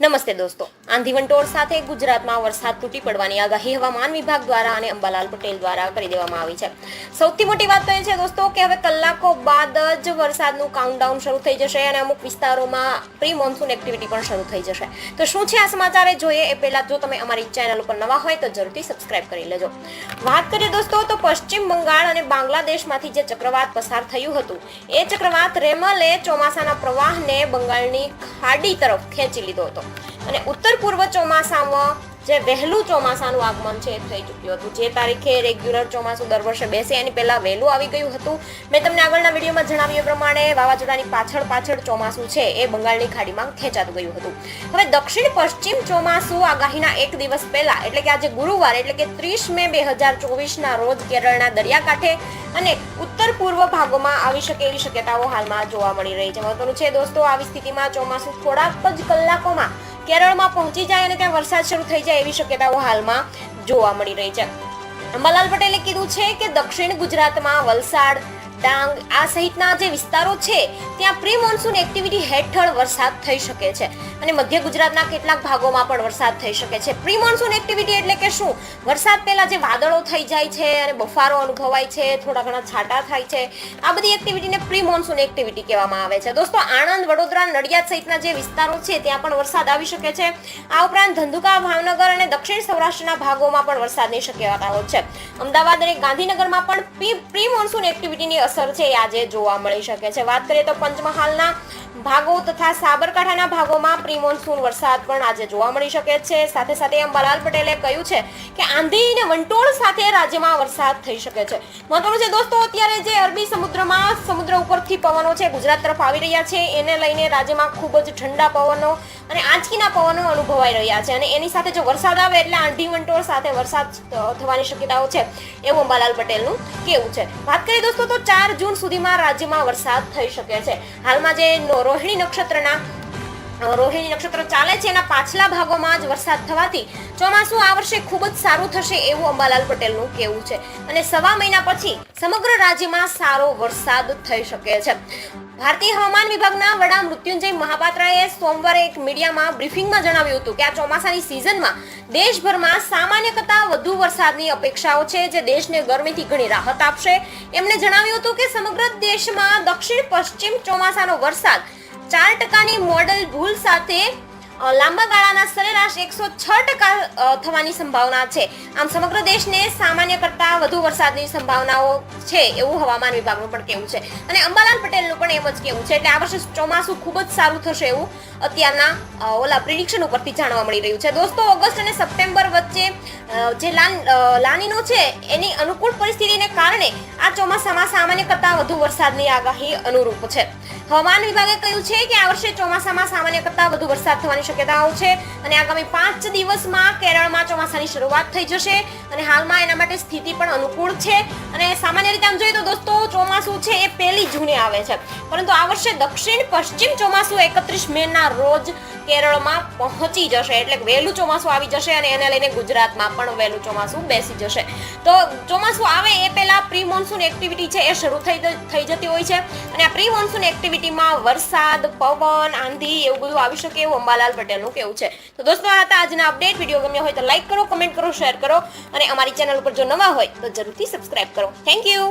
નમસ્તે દોસ્તો. આંધી વંટોળ સાથે ગુજરાતમાં વરસાદ તૂટી પડવાની આગાહી હવામાન વિભાગ દ્વારા અને અંબાલાલ પટેલ દ્વારા કરી દેવામાં આવી છે. સૌથી મોટી વાત તો એ છે દોસ્તો કે હવે કલાકો બાદ જ વરસાદનું કાઉન્ટડાઉન શરૂ થઈ જશે અને અમુક વિસ્તારોમાં પ્રી મોન્સૂન એક્ટિવિટી પણ શરૂ થઈ જશે. તો શું છે આ સમાચાર જોઈએ એ પહેલાં જો તમે અમારી ચેનલ ઉપર નવા હોય તો જરૂરથી સબસ્ક્રાઇબ કરી લેજો. વાત કરીએ દોસ્તો તો પશ્ચિમ બંગાળ અને બાંગ્લાદેશમાંથી જે ચક્રવાત પસાર થયું હતું, એ ચક્રવાત રેમલે ચોમાસાના પ્રવાહને બંગાળની ખાડી તરફ ખેંચી લીધો હતો. અને ઉત્તર પૂર્વ ચોમાસામાં જે વહેલું ચોમાસાનું આગમન છે એ થઈ ચૂક્યું હતું. જે તારીખે રેગ્યુલર ચોમાસું દર વર્ષે બેસે એની પહેલાં વહેલું આવી ગયું હતું. મેં તમને આગળના વિડીયોમાં જણાવ્યું પ્રમાણે વાવાઝોડાની પાછળ પાછળ ચોમાસું છે એ બંગાળની ખાડીમાં ખેંચાતું ગયું હતું. હવે દક્ષિણ પશ્ચિમ ચોમાસું આગાહીના એક દિવસ પહેલા, એટલે કે આજે ગુરુવાર, એટલે કે ત્રીસ મે બે હજાર ચોવીસના રોજ કેરળના દરિયાકાંઠે અને ઉત્તર પૂર્વ ભાગોમાં આવી શકે એવી શક્યતાઓ હાલમાં જોવા મળી રહી છે. મહત્વનું છે દોસ્તો, આવી સ્થિતિમાં ચોમાસું થોડાક જ કલાકોમાં કેરળમાં પહોંચી જાય અને ત્યાં વરસાદ શરૂ થઈ જાય એવી શક્યતાઓ હાલમાં જોવા મળી રહી છે. અંબાલાલ પટેલે કીધું છે કે દક્ષિણ ગુજરાતમાં વલસાડ ડાંગ આ સહિતના જે વિસ્તારો છે, ત્યાં પ્રી મોન્સૂન એક્ટિવિટી હેઠળ વરસાદ થઈ શકે છે. અને મધ્ય ગુજરાતના કેટલાક ભાગોમાં પણ વરસાદ થઈ શકે છે. પ્રી મોન્સૂન એક્ટિવિટી એટલે કે શું? વરસાદ પહેલા જે વાદળો થઈ જાય છે અને બફારો અનુભવાય છે, થોડા ઘણા છાંટા થાય છે. આ બધી એક્ટિવિટીને પ્રી મોન્સૂન એક્ટિવિટી કહેવામાં આવે છે. દોસ્તો, આણંદ, વડોદરા, નડિયાદ સહિતના જે વિસ્તારો છે, ત્યાં પણ વરસાદ આવી શકે છે. આ ઉપરાંત ધંધુકા, ભાવનગર અને દક્ષિણ સૌરાષ્ટ્રના ભાગોમાં પણ વરસાદની શક્યતાઓ છે. અમદાવાદ અને ગાંધીનગરમાં પણ પ્રી મોન્સૂન એક્ટિવિટીની અસર છે આજે જોવા મળી શકે છે. વાત કરીએ તો પંચમહાલના ભાગો તથા સાબરકાંઠાના ભાગોમાં પ્રિમોન્સૂન વરસાદ પણ આજે જોવા મળી શકે છે. સાથે સાથે અંબાલાલ પટેલે કહ્યું છે કે આંધી અને વંટોળ સાથે રાજ્યમાં વરસાદ થઈ શકે છે. મહત્વનું છે દોસ્તો, અત્યારે જે અરબી સમુદ્રમાં સમુદ્ર ઉપરથી પવનો છે, ગુજરાત તરફ આવી રહ્યા છે. એને લઈને રાજ્યમાં ખૂબ જ ઠંડા પવનો અને આંચકીના પવનો અનુભવાઈ રહ્યા છે અને એની સાથે જો વરસાદ આવે એટલે આંધી વંટોળ સાથે વરસાદ થવાની શક્યતાઓ છે એવું અંબાલાલ પટેલનું કેવું છે. વાત કરીએ દોસ્તો તો ચાર જૂન સુધીમાં રાજ્યમાં વરસાદ થઈ શકે છે. હાલમાં જે રોહિણી નક્ષત્રના રોહિણી નક્ષત્ર ચાલે છે. એના પાછલા ભાગોમાં જ વરસાદ થવાથી ચોમાસું આ વર્ષે ખૂબ જ સારું થશે એવું અંબાલાલ પટેલનું કહેવું છે. અને સવા મહિના પછી સમગ્ર રાજ્યમાં સારો વરસાદ થઈ શકે છે. ભારતીય હવામાન વિભાગના વડા મૃત્યુંજય મહાપાત્રાએ સોમવારે એક મીડિયામાં બ્રીફિંગમાં જણાવ્યું હતું કે આ ચોમાસાની સિઝનમાં દેશભરમાં સામાન્ય કરતાં વધુ વરસાદની અપેક્ષાઓ છે જે દેશને ગરમીથી ઘણી રાહત આપશે. એમણે જણાવ્યું હતું કે સમગ્ર દેશમાં દક્ષિણ પશ્ચિમ ચોમાસાનો વરસાદ ચાર ટકાની મોડલ ભૂલ સાથે લાંબા ગાળાના સરેરાશ એકસો છ ટકા થવાની સંભાવના છે. આમ સમગ્ર દેશને સામાન્ય કરતાં વધુ વરસાદની સંભાવનાઓ છે એવું હવામાન વિભાગનું પણ કહેવું છે. અને અંબાલાલ પટેલનું પણ એમ જ કહેવું છે એટલે આ વર્ષે ચોમાસું ખૂબ જ સારું થશે એવું અત્યારના ઓલા પ્રિડિક્શન ઉપરથી જાણવા મળી રહ્યું છે. દોસ્તો, ઓગસ્ટ અને સપ્ટેમ્બર વચ્ચે જે લાન લાનીનો છે એની અનુકૂળ પરિસ્થિતિને કારણે આ ચોમાસામાં સામાન્ય કરતાં વધુ વરસાદની આગાહી અનુરૂપ છે. હવામાન વિભાગે કહ્યું છે કે આ વર્ષે ચોમાસામાં સામાન્ય કરતાં વધુ વરસાદ થવાની શક્યતાઓ છે અને આગામી પાંચ દિવસમાં કેરળમાં ચોમાસાની શરૂઆત થઈ જશે અને હાલમાં એના માટે સ્થિતિ પણ અનુકૂળ છે. અને સામાન્ય રીતે આમ જોઈએ તો દોસ્તો, ચોમાસું છે એ પહેલી જૂને આવે છે. પરંતુ આ વર્ષે દક્ષિણ પશ્ચિમ ચોમાસું એકત્રીસ મેના રોજ કેરળમાં પહોંચી જશે. એટલે વહેલું ચોમાસું આવી જશે અને એને લઈને ગુજરાતમાં પણ વહેલું ચોમાસું બેસી જશે. તો ચોમાસું આવે એ પહેલા પ્રી મોન્સૂન એક્ટિવિટી છે એ શરૂ થઈ થઈ જતી હોય છે. અને આ પ્રી મોન્સૂન એક્ટિવિટીમાં વરસાદ, પવન, આંધી એવું બધું આવી શકે એવું અંબાલાલ પટેલનું કેવું છે. તો દોસ્તો, આ હતા આજના અપડેટ. વીડિયો ગમ્યો હોય તો લાઈક કરો, કમેન્ટ કરો, શેર કરો અને અમારી ચેનલ ઉપર જો નવા હોય તો જરૂરથી સબસ્ક્રાઇબ કરો. Thank you